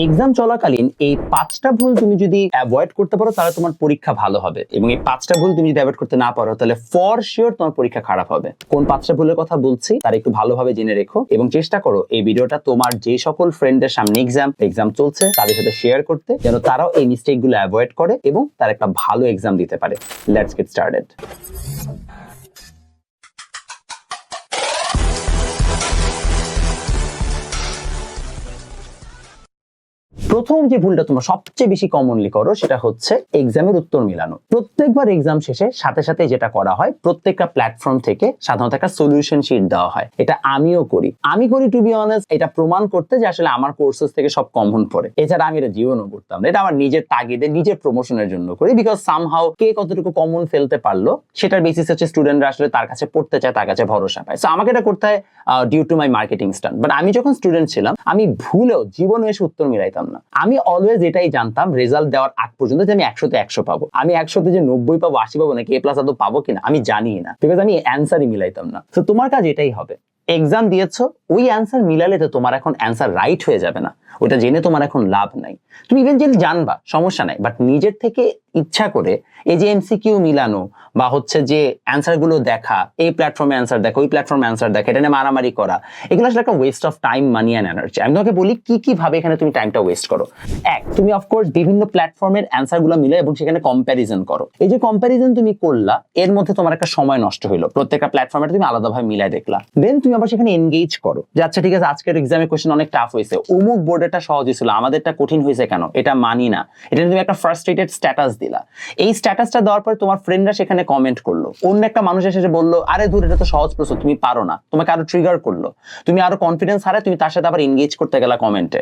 Exam চলাকালীন এই পাঁচটা ভুল তুমি যদি অ্যাভয়েড করতে পারো, তাহলে তোমার পরীক্ষা ভালো হবে। এবং এই পাঁচটা ভুল তুমি যদি অ্যাভয়েড করতে না পারো, তাহলে ফর শিওর তোমার পরীক্ষা খারাপ হবে। কোন পাঁচটা ভুলের কথা বলছি, তার একটু ভালোভাবে জেনে রেখো। এবং চেষ্টা করো এই ভিডিওটা তোমার যে সকল ফ্রেন্ডের সামনে এক্সাম এক্সাম চলছে, তাদের সাথে শেয়ার করতে, যেন তারাও এই মিস্টেকগুলো অ্যাভয়েড করে এবং তারা একটা ভালো এক্সাম দিতে পারে। লেটস গেট স্টার্টেড প্রথম যে ভুলটা তোমরা সবচেয়ে বেশি কমনলি করো সেটা হচ্ছে এক্সামের উত্তর মিলানো। প্রত্যেকবার এক্সাম শেষে সাথে সাথে যেটা করা হয়, প্রত্যেকটা প্ল্যাটফর্ম থেকে সাধারণত একটা সলিউশন শিট দেওয়া হয়। এটা আমিও করি। আমি করি টু বি অনেস্ট এটা প্রমাণ করতে যে আসলে আমার কোর্সেস থেকে সব কমন পড়ে। এছাড়া আমি এটা জীবনও করতাম এটা আমার নিজের তাগিদে নিজের প্রমোশনের জন্য করি বিকজ সামহাও কে কতটুকু কমন ফেলতে পারল, সেটার বেসিস হচ্ছে স্টুডেন্টরা আসলে তার কাছে পড়তে চায়, তার কাছে ভরসা পায়। সো আমাকে এটা করতে হয় due to my marketing stunt but আমি যখন স্টুডেন্ট ছিলাম, আমি ভুলেও জীবনে এসে উত্তর মিলাইতাম না। আমি অলওয়েজ এটাই জানতাম রেজাল্ট দেওয়ার আগ পর্যন্ত যে আমি একশোতে একশো পাবো। আমি একশোতে যে নব্বই পাবো, আশি পাবো নাকি, এ প্লাস আদৌ পাবো কিনা, আমি জানি না। বিকজ আমি অ্যান্সারই মিলাইতাম না। তো তোমার কাজ এটাই হবে। এক্সাম দিয়েছ, ওই অ্যান্সার মিলালে তো তোমার এখন অ্যান্সার রাইট হয়ে যাবে না। ওটা জেনে তোমার এখন লাভ নাই। তুমি ইভেন যদি জানবা, সমস্যা নাই। বাট নিজের থেকে ইচ্ছা করে এই যে এমসিকিউ মিলানো বা হচ্ছে যে অ্যান্সারগুলো দেখা, এই প্ল্যাটফর্মে অ্যান্সার দেখা, ওই প্ল্যাটফর্মে অ্যান্সার দেখা, এটা নিয়ে মারামারি করা, এগুলো আসলে একটা waste of time money and energy আমি তোমাকে বলি কি কি ভাবে এখানে তুমি টাইমটা ওয়েস্ট করো। এক, তুমি অফকোর্স বিভিন্ন প্ল্যাটফর্মের অ্যান্সারগুলো মিলে এবং সেখানে কম্প্যারিজন করো। এই যে কম্প্যারিজন তুমি করলা, এর মধ্যে তোমার একটা সময় নষ্ট হলো প্রত্যেকটা প্ল্যাটফর্মে তুমি আলাদাভাবে মিলাই দেখলা। দেন তুমি আবার সেখানে এনগেজ করো। যে আচ্ছা ঠিক আছে, আজকের এক্সামের কোয়েশ্চেন অনেক টাফ হয়েছে। অমুক বোর্ডেরটা সহজ ছিল। আমাদেরটা কঠিন হয়েছে কেন? এটা মানি না। এটা তুমি একটা ফ্রাস্ট্রেটেড স্ট্যাটাস দিলা। এই স্ট্যাটাসটা দেওয়ার পরে তোমার ফ্রেন্ডরা সেখানে কমেন্ট করল। অন্য একটা মানুষ এসে বলল, আরে দূর এটা তো সহজ প্রশ্ন তুমি পারো না। তোমাকে আরও ট্রিগার করল। তুমি আরও কনফিডেন্স হারায়, তুমি তার সাথে আবার এনগেজ করতে গেলা কমেন্টে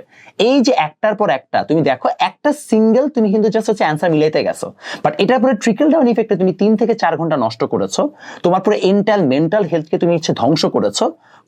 এই যে একটার পর একটা, তুমি দেখো, একটা সিঙ্গেল তুমি কিন্তু জাস্ট হচ্ছে অ্যান্সার মিলাইতে গেছো। বাট এটার পরে ট্রিকল ডাউন ইফেক্টে তুমি তিন থেকে চার ঘণ্টা নষ্ট করেছ। তোমার পুরো এন্টাল মেন্টাল হেলথকে তুমি হচ্ছে ধ্বংস করেছ।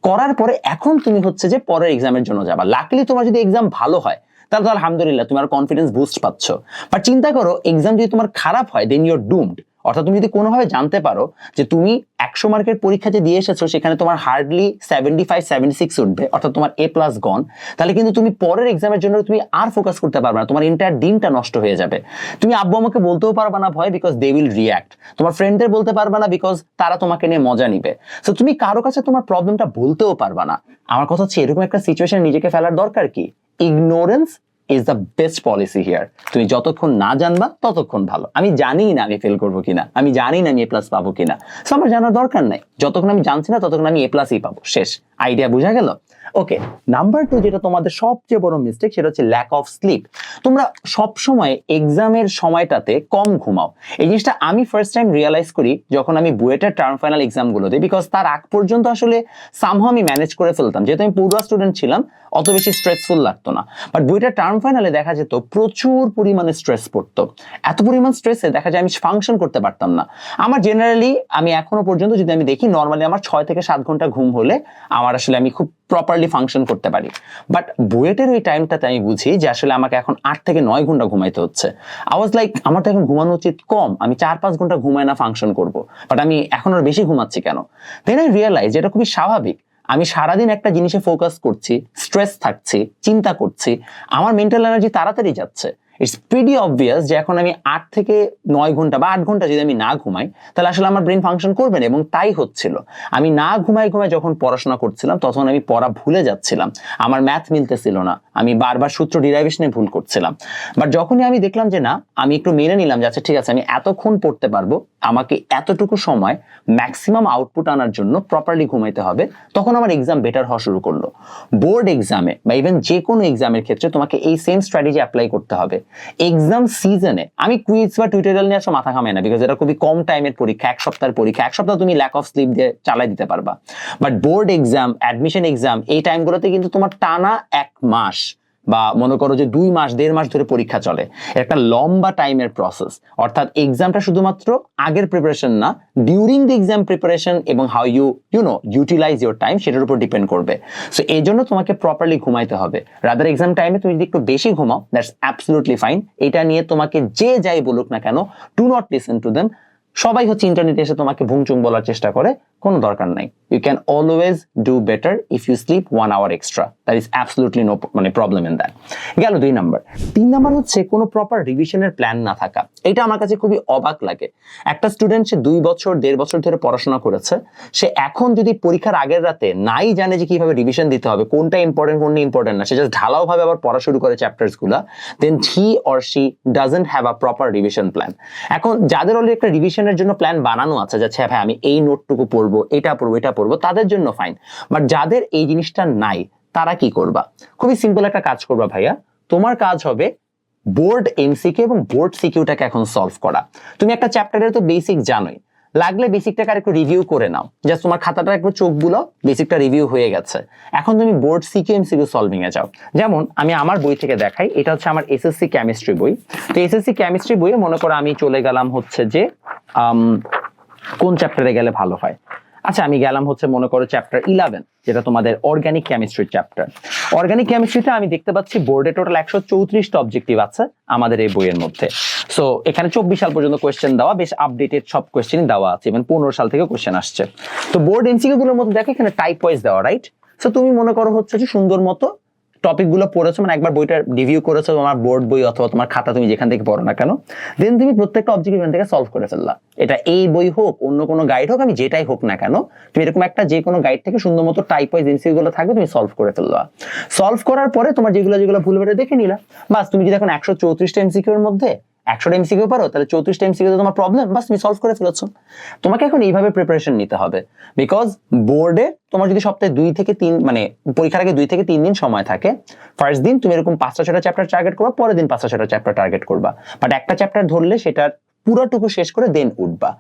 করার পরে এখন তুমি হচ্ছে যে পরের এক্সামের জন্য যাবা। লাকলি তোমার যদি এক্সাম ভালো হয়, তাহলে তো আলহামদুলিল্লাহ তোমার কনফিডেন্স বুস্ট পাচ্ছ। বাট চিন্তা করো এক্সাম যদি তোমার খারাপ হয় দেন ইউর ডুমড অর্থাৎ তুমি যদি কোনোভাবে জানতে পারো যে তুমি একশো মার্কের পরীক্ষা যে দিয়ে এসেছ, সেখানে তোমার hardly seventy five seventy six উঠবে, অর্থাৎ তোমার এ প্লাস গন তাহলে কিন্তু তুমি পরের এক্সামের জন্য তুমি আর ফোকাস করতে পারবে না, তোমার এন্টায়ার দিনটা নষ্ট হয়ে যাবে। তুমি আব্বু আমাকে বলতেও পারবে না ভয় বিকজ দে উইল রিয়াক্ট তোমার ফ্রেন্ডদের বলতে পারবে না বিকজ তারা তোমাকে নিয়ে মজা নিবে। সো তুমি কারও কাছে তোমার প্রবলেমটা বলতেও পারবে না। আমার কথা হচ্ছে এরকম একটা সিচুয়েশন নিজেকে ফেলার দরকার কি? ignorance is the best policy here তুমি যতক্ষণ না জানবা, ততক্ষণ ভালো। আমি জানি না আমি ফেল করব কিনা। আমি জানি না আমি এ প্লাস পাবো কিনা। সো আমার জানার দরকার নাই। যতক্ষণ আমি জানছি না, ততক্ষণ আমি এ প্লাসই পাবো। শেষ। আইডিয়া বোঝা গেল? ওকে নাম্বার টু যেটা তোমাদের সবচেয়ে বড় মিস্টেক সেটা হচ্ছে ল্যাক অফ স্লিপ তোমরা সব সময় এক্সামের সময়টাতে কম ঘুমাও। এই জিনিসটা আমি ফার্স্ট টাইম রিয়েলাইজ করি যখন আমি বুয়েটের টার্ম ফাইনাল এক্সামগুলোতে বিকজ তার আগ পর্যন্ত আসলে সামহ আমি ম্যানেজ করে ফেলতাম। যেহেতু আমি পড়ুয়া স্টুডেন্ট ছিলাম, অত বেশি স্ট্রেসফুল লাগতো না। বাট বুয়েটের টার্ম ফাইনালে দেখা যেত প্রচুর পরিমাণে স্ট্রেস পড়তো। এত পরিমাণ স্ট্রেসে দেখা যায় আমি ফাংশন করতে পারতাম না। আমার জেনারেলি আমি এখনও পর্যন্ত যদি আমি দেখি নর্মালি আমার ছয় থেকে সাত ঘণ্টা ঘুম হলে আমার আসলে আমি খুব প্রপারলি ফাংশন করতে পারি। বাট বুয়েটের ওই টাইমটাতে আমি বুঝি যে আসলে আমাকে এখন আট থেকে নয় ঘণ্টা ঘুমাইতে হচ্ছে। আই ওয়াজ লাইক আমার তো এখন ঘুমানো উচিত কম, আমি চার পাঁচ ঘণ্টা ঘুমায় না ফাংশন করব। বাট আমি এখন আর বেশি ঘুমাচ্ছি কেন? দেন আই রিয়েলাইজ এটা খুবই স্বাভাবিক আমি সারাদিন একটা জিনিসে ফোকাস করছি স্ট্রেস থাকছে, চিন্তা করছি, আমার মেন্টাল এনার্জি তাড়াতাড়ি যাচ্ছে। ইটস প্রিডি অবভিয়াস যে এখন আমি আট থেকে নয় ঘণ্টা বা আট ঘণ্টা যদি আমি না ঘুমাই, তাহলে আসলে আমার ব্রেন ফাংশন করবে না এবং তাই হচ্ছিল। আমি না ঘুমাই ঘুমাই যখন পড়াশোনা করছিলাম, তখন আমি পড়া ভুলে যাচ্ছিলাম। আমার ম্যাথ মিলতেছিল না। আমি বারবার সূত্র ডিরাইভেশনে ভুল করছিলাম। বাট যখনই আমি দেখলাম যে না, আমি একটু মেনে নিলাম যে আচ্ছা ঠিক আছে, আমি এতক্ষণ পড়তে পারব, আমাকে এতটুকু সময় ম্যাক্সিমাম আউটপুট আনার জন্য প্রপারলি ঘুমাইতে হবে, তখন আমার এক্সাম বেটার হওয়া শুরু করল। বোর্ড এক্সামে বা ইভেন যে কোনো এক্সামের ক্ষেত্রে তোমাকে এই সেম স্ট্র্যাটেজি অ্যাপ্লাই করতে হবে। এক্সাম সিজনে আমি কুইজ বা টিউটোরিয়াল নিয়ে আসলে মাথা ঘামাই না বিকজ এটা খুবই কম টাইমের পরীক্ষা, এক সপ্তাহের পরীক্ষা, এক সপ্তাহ তুমি ল্যাক অফ স্লিপ দিয়ে চালাই দিতে পারবা। But board exam admission exam এই টাইমগুলোতে কিন্তু তোমার টানা এক মাস। বা মনে করো যে দুই মাস, দেড় মাস ধরে পরীক্ষা চলে একটা লম্বা টাইমের প্রসেস অর্থাৎ এক্সামটা শুধুমাত্র আগের প্রিপারেশন না ডিউরিং দি এক্সাম প্রিপারেশন এবং how you you know utilise your time সেটার উপর ডিপেন্ড করবে। সো এই জন্য তোমাকে প্রপারলি ঘুমাইতে হবে। রাদার এক্সাম টাইমে তুমি যদি একটু বেশি ঘুমাও দ্যাটস অ্যাবসলুটলি ফাইন এটা নিয়ে তোমাকে যে যাই বলুক না কেন do not listen to them সবাই হচ্ছে ইন্টারনেটে এসে তোমাকে ভুংচুং বলার চেষ্টা করে। কোনো দরকার নাই। You can always do better if you sleep one hour extra that is absolutely no মানে প্রবলেম ইন দ্যাট গেল দুই নাম্বার তিন নাম্বার হচ্ছে কোনো প্রপার রিভিশনের প্ল্যান না থাকা। এটা আমার কাছে খুবই অবাক লাগে। একটা স্টুডেন্ট সে দুই বছর, দেড় বছর ধরে পড়াশোনা করেছে। সে এখন যদি পরীক্ষার আগের রাতে নাই জানে যে কীভাবে রিভিশন দিতে হবে, কোনটা ইম্পর্টেন্ট কোনটা ইম্পর্টেন্ট না, সে জাস্ট ঢালাও ভাবে আবার পড়া শুরু করে চ্যাপ্টার্সগুলা then he or she doesn't have a proper revision plan এখন যাদের অলরেডি একটা রিভিশনের জন্য প্ল্যান বানানো আছে, যাচ্ছে হ্যাঁ আমি এই নোটটুকু পড়ব এটা পড়ব এটা পড়ব তাদের জন্য ফাইন বাট যাদের এই জিনিসটা নাই, তারা কি করবা? খুবই সিম্পল একটা কাজ করবা ভাইয়া। তোমার কাজ হবে বোর্ড এমসিকিউ এবং বোর্ড সিকিউটাকে এখন সলভ করা। তুমি একটা চ্যাপ্টারের তো বেসিক জানোই। লাগলে বেসিকটাকে আর একটু রিভিউ করে নাও। জাস্ট তোমার খাতাটা একটু চোখ বুলো বেসিকটা রিভিউ হয়ে গেছে। এখন তুমি বোর্ড সিকিউ এমসিকিউ সলভিং এ যাও। যেমন আমি আমার বই থেকে দেখাই, এটা হচ্ছে আমার এসএসসি কেমিস্ট্রি বই। তো এসএসসি কেমিস্ট্রি বইয়ে মনে করো আমি চলে গেলাম হচ্ছে যে কোন চ্যাপ্টারে গেলে ভালো হয়? আচ্ছা আমি গেলাম হচ্ছে, মনে করো চ্যাপ্টার ইলেভেন যেটা তোমাদের অর্গানিক কেমিস্ট্রির চ্যাপ্টার অর্গানিক কেমিস্ট্রিতে আমি দেখতে পাচ্ছি বোর্ডে টোটাল একশো চৌত্রিশটা অবজেক্টিভ আছে আমাদের এই বইয়ের মধ্যে। সো এখানে চব্বিশ সাল পর্যন্ত কোয়েশ্চেন দেওয়া, বেশ আপডেটেড সব কোয়েশ্চেনই দেওয়া আছে ইভেন পনেরো সাল থেকে কোয়েশ্চেন আসছে। তো বোর্ড এমসিকিউ গুলোর মধ্যে দেখো, এখানে টাইপ ওয়াইজ দেওয়া রাইট তুমি মনে করো হচ্ছে যে সুন্দর মতো টপিকগুলো পড়েছো মানে একবার বইটা রিভিউ করেছ, তোমার বোর্ড বই অথবা তোমার খাতা তুমি যেখান থেকে পড়ো না কেন দেন তুমি প্রত্যেকটা অবজেক্টিভ এখান থেকে সলভ করে ফেললা। এটা এই বই হোক, অন্য কোনো গাইড হোক, আমি যেটাই হোক না কেন, তুমি এরকম একটা যে কোনো গাইড থেকে সুন্দর মতো টাইপ ওয়াইজগুলো থাকবে, তুমি সলভ করে ফেললা। সলভ করার পরে তোমার যেগুলো যেগুলো ভুল বেড়ে দেখে নিলা। বাস, তুমি যদি এখন একশো চৌত্রিশটা এমসিকিউর মধ্যে একশোটা এমসিকিউ পারো, তাহলে চৌত্রিশটা এমসিকিউ তোমার প্রবলেম বাস তুমি সলভ করে ফেলেছো। তোমাকে এখন এইভাবে প্রিপারেশন নিতে হবে। বিকজ বোর্ডে তোমার যদি সপ্তাহে দুই থেকে তিন মানে পরীক্ষার আগে দুই থেকে তিন দিন সময় থাকে ফার্স্ট দিন তুমি এরকম পাঁচটা ছটা চ্যাপ্টার টার্গেট করবা, পরের দিন পাঁচটা ছটা চ্যাপ্টার টার্গেট করবা। বাট একটা চ্যাপ্টার ধরলে সেটার পুরোটুকু শেষ করে দেন উঠবা।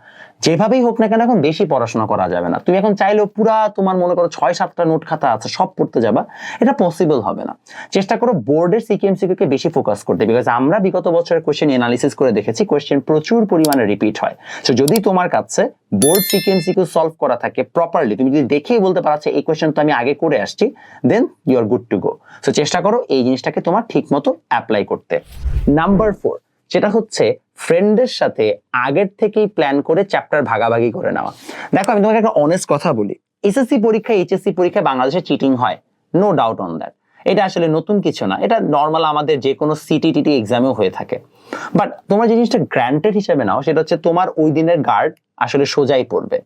যেভাবেই হোক না কেন এখন বেশি পড়াশোনা করা যাবে না। তুমি এখন চাইলেও পুরা তোমার মনে করো ছয় সাতটা নোট খাতা আছে, সব পড়তে যাবা। এটা পসিবল হবে না। চেষ্টা করো বোর্ডের সিকিএমসিকিউ কে বেশি ফোকাস করতে। বিকজ আমরা বিগত বছরের কোয়েশ্চেন এনালিসিস করে দেখেছি কোয়েশ্চেন প্রচুর পরিমাণে রিপিট হয়। সো যদি তোমার কাছে বোর্ড সিকিএমসিকিউ সলভ করা থাকে প্রপারলি তুমি যদি দেখেই বলতে পারছ এই কোয়েশ্চেন তো আমি আগে করে আসছি then you are good to go so চেষ্টা করো এই জিনিসটাকে তোমার ঠিক মতো অ্যাপ্লাই করতে। নাম্বার ফোর সেটা হচ্ছে ফ্রেন্ডের সাথে আগের থেকেই প্ল্যান করে চ্যাপ্টার ভাগাভাগি করে নেওয়া। দেখো, আমি তোমাকে একটা অনেস্ট কথা বলি। এসএসসি পরীক্ষা এইচএসসি পরীক্ষায় বাংলাদেশে চিটিং হয়। নো ডাউট অন দ্যাট এটা আসলে নতুন কিছু না। এটা নর্মাল আমাদের যে কোনো সিটি টিটি এক্সামেও হয়ে থাকে। বাট তোমার যে জিনিসটা গ্র্যান্টেড হিসেবে নাও, সেটা হচ্ছে তোমার ওই দিনের গার্ড আসলে সোজাই পড়বে।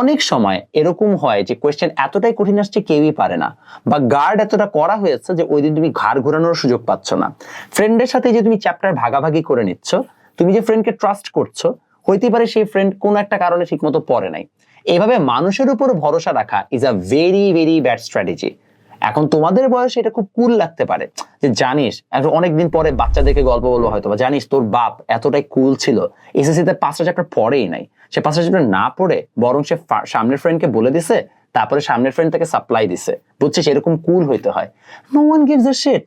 অনেক সময় এরকম হয় যে কোয়েশ্চেন এতটাই কঠিন আসছে, কেউই পারে না। বা গার্ড এতটা করা হয়েছে যে ওই দিন তুমি ঘাড় ঘোরানোর সুযোগ পাচ্ছ না। ফ্রেন্ডের সাথে যে তুমি চ্যাপ্টার ভাগাভাগি করে নিচ্ছ তুমি যে ফ্রেন্ডকে ট্রাস্ট করছ হইতে পারে সেই ফ্রেন্ড কোনো একটা কারণে ঠিকমতো পড়ে নাই। এভাবে মানুষের উপর ভরসা রাখা is a very very bad strategy এখন তোমাদের বয়সে এটা খুব কুল লাগতে পারে। যে জানিস এখন অনেকদিন পরে বাচ্চাদেরকে গল্প বলব হয়তো বা জানিস, তোর বাপ এতটাই কুল ছিল। এসএসসি তে পাঁচটা চ্যাপ্টার পড়েই নাই। সে পাঁচটা চ্যাপ্টার না পড়ে বরং সে সামনের ফ্রেন্ডকে বলে দিছে, তারপরে সামনের ফ্রেন্ড তাকে সাপ্লাই দিছে। বুঝছিস, এরকম কুল হইতে হয়। No one gives a shit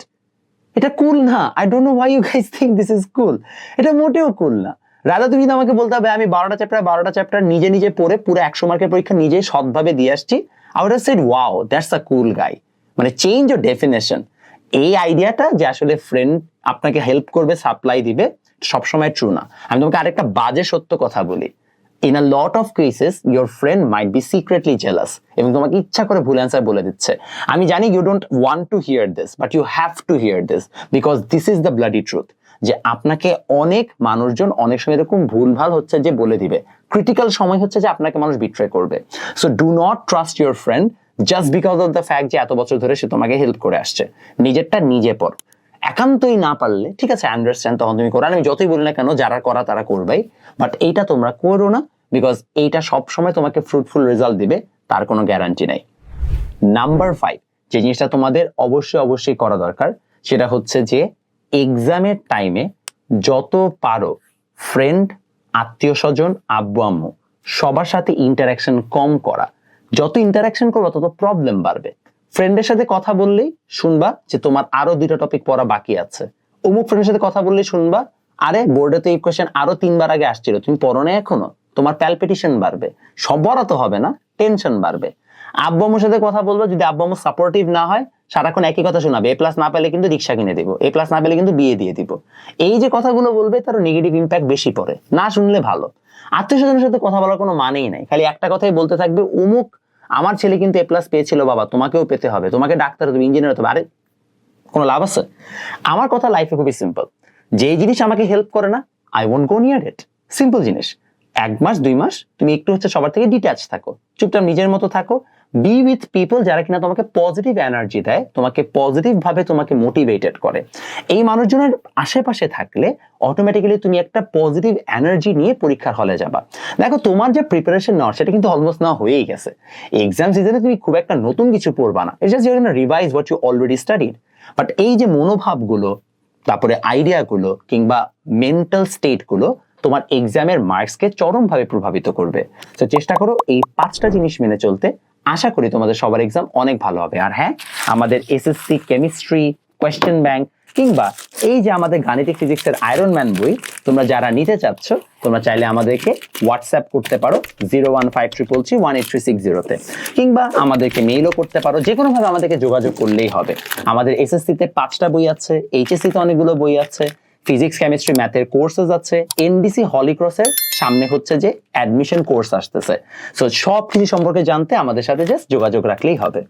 এটা কুল না। I don't know why you guys think this is cool এটা মোটেও কুল না। রাধা, তুমি যদি আমাকে বলতে হবে, আমি বারোটা চ্যাপ্টার বারোটা চ্যাপ্টার নিজে নিজে পড়ে পুরো একশো মার্কের পরীক্ষা নিজে সৎভাবে দিয়ে আসছি। I would said wow that's a cool guy মানে চেঞ্জ ও ডেফিনেশন এই আইডিয়াটা যে আসলে ফ্রেন্ড আপনাকে হেল্প করবে সাপ্লাই দিবে, সবসময় ট্রু না। আমি তোমাকে আরেকটা বাজে সত্য কথা বলি। In a lot of cases your friend might be secretly jealous এবং তোমাকে ইচ্ছা করে ভুল অ্যান্সার বলে দিচ্ছে। আমি জানি you don't want to hear this but you have to hear this because this is the bloody truth যে আপনাকে অনেক মানুষজন অনেক সময় এরকম ভুলভাল হচ্ছে যে বলে দিবে। ক্রিটিক্যাল সময় হচ্ছে যে আপনাকে মানুষ বিট্রে করবে। So do not trust your friend just because of the fact যে এত বছর ধরে সে তোমাকে হেল্প করে আসছে। নিজেরটা নিজে পড়। একান্তই না পারলে, ঠিক আছে আন্ডারস্ট্যান্ড তখন তুমি করো। আমি যতই বলি না কেন, যারা করা তারা করবেই। বাট এইটা তোমরা করো না বিকজ এইটা সব সময় তোমাকে ফ্রুটফুল রেজাল্ট দিবে, তার কোনো গ্যারান্টি নাই। নাম্বার ফাইভ যে জিনিসটা তোমাদের অবশ্যই অবশ্যই করা দরকার, সেটা হচ্ছে যে এক্সামের টাইমে যত পারো ফ্রেন্ড আত্মীয় স্বজন আব্বু আম্মু সবার সাথে ইন্টারাকশন কম করা। যত ইন্টারাকশন করবে, তত প্রবলেম বাড়বে। ফ্রেন্ডের সাথে কথা বললেই শুনবা যে তোমার আরও দুইটা টপিক পড়া বাকি আছে। অমুক ফ্রেন্ডের সাথে কথা বললেই শুনবা, আরে বোর্ডে তো এই কোয়েশ্চেন আরও তিনবার আগে আসছিল, তুমি পড়ো না এখনও? তোমার প্যালপিটিশন বাড়বে। সব বড় তো হবে না টেনশন বাড়বে। আব্বু আম্মুর সাথে কথা বলব, যদি আব্বু আম্মু সাপোর্টিভ না হয়, সারাক্ষণ একই কথা শোনাবে। এ প্লাস না পেলে কিন্তু রিক্সা কিনে দিব এ প্লাস না পেলে কিন্তু বিয়ে দিয়ে দিব। এই যে কথাগুলো বলবে তার নেগেটিভ ইম্প্যাক্ট বেশি পড়ে। না শুনলে ভালো। আত্মীয় স্বজনের সাথে কথা বলার কোনো মানেই নাই। খালি একটা কথাই বলতে থাকবে উমুক আমার ছেলে কিন্তু এ প্লাস পেয়েছিল, বাবা, তোমাকেও পেতে হবে, তোমাকে ডাক্তার, তুমি ইঞ্জিনিয়ার হতে হবে, আরে, কোনো লাভ আছে? আমার কথা লাইফে খুবই সিম্পল যেই জিনিস আমাকে হেল্প করে না I won't go near it simple জিনিস। এক মাস, দুই মাস, তুমি একটু হচ্ছে সবার থেকে ডিট্যাচ থাকো। চুপচাপ নিজের মতো থাকো বি উইথ পিপল যারা কিনা তোমাকে পজিটিভ এনার্জি দেয়, তোমাকে পজিটিভ ভাবে তোমাকে মোটিভেটেড করে। এই মানুষজনের আশেপাশে থাকলে অটোমেটিক্যালি তুমি একটা পজিটিভ এনার্জি নিয়ে পরীক্ষার হলে যাবা। দেখো, তোমার যে প্রিপারেশন নেওয়ার, সেটা কিন্তু অলমোস্ট নেওয়া হয়েই গেছে। এক্সাম সিজনে তুমি খুব একটা নতুন কিছু পড়বা না। এটা just revise what you already studied but এই যে মনোভাবগুলো, তারপরে আইডিয়াগুলো কিংবা মেন্টাল স্টেটগুলো তোমার এক্সামের মার্কসকে চরমভাবে প্রভাবিত করবে। তো চেষ্টা করো এই পাঁচটা জিনিস মেনে চলতে। আশা করি তোমাদের সবার এক্সাম অনেক ভালো হবে। আর হ্যাঁ আমাদের এসএসসি কেমিস্ট্রি কোয়েশ্চেন ব্যাংক কিংবা এই যে আমাদের গাণিতিক ফিজিক্সের আয়রন ম্যান বই, তোমরা যারা নিতে চাচ্ছ, তোমরা চাইলে আমাদেরকে হোয়াটসঅ্যাপ করতে পারো zero one five triple three one eight three six জিরোতে কিংবা আমাদেরকে মেইলও করতে পারো যে কোনোভাবে আমাদেরকে যোগাযোগ করলেই হবে। আমাদের এসএসসিতে পাঁচটা বই আছে এইচএসসিতে অনেকগুলো বই আছে ফিজিক্স কেমিস্ট্রি ম্যাথের কোর্সেস আছে। এনডিসি হলিক্রসের সামনে হচ্ছে যে অ্যাডমিশন কোর্স আসতেছে। সো সব কিছু সম্পর্কে জানতে আমাদের সাথে জাস্ট যোগাযোগ রাখলেই হবে।